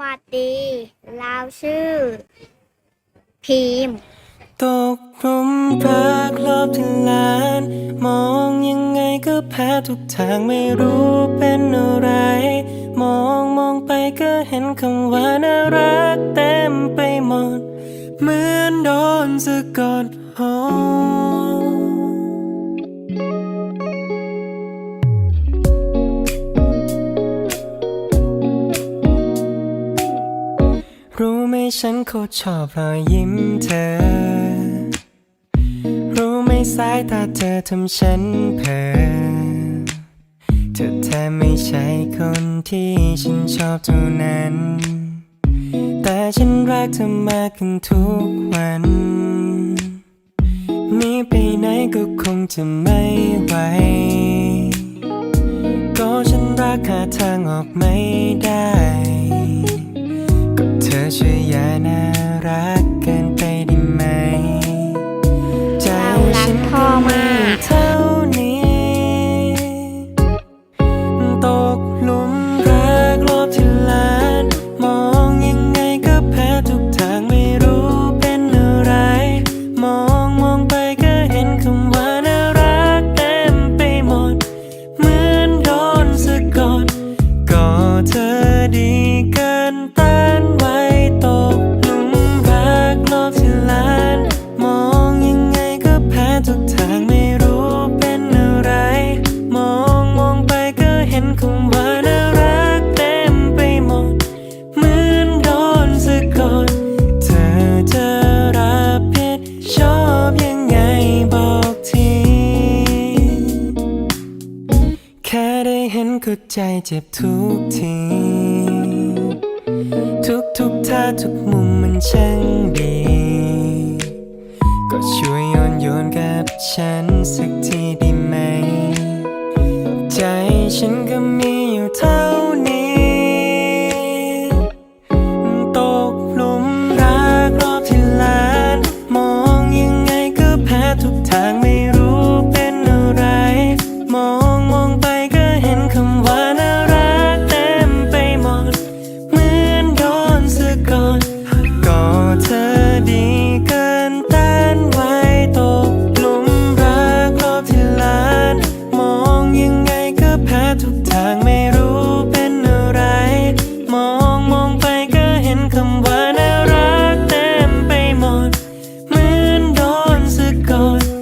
วัสดี เราชื่อพิมตกหลุมรักรอบที่ล้าน มองยังไงก็แพ้ทุกทางไม่รู้เป็นอะไร มองมองไปก็เห็นคำว่าน่ารักเต็มไปหมด เหมือนโดนสะกดหอ รู้ไหมฉันโคตรชอบรอยยิ้มเธอ รู้ไหมสายตาเธอทำฉันเพ้อเธอแทบไม่ใช่คนที่ฉันชอบเท่านั้น แต่ฉันรักเธอมากขึ้นทุกวันหนีไปไหนก็คงจะไม่ไหวก็ฉันรักหาทางออกไม่ได้ ချင်းရနာ ก็ใจเจ็บทุกที ทุกทุกท่าทุกมุมมันช่างดี ก็ช่วยโยนโยนกับฉันสักทีดี the gone.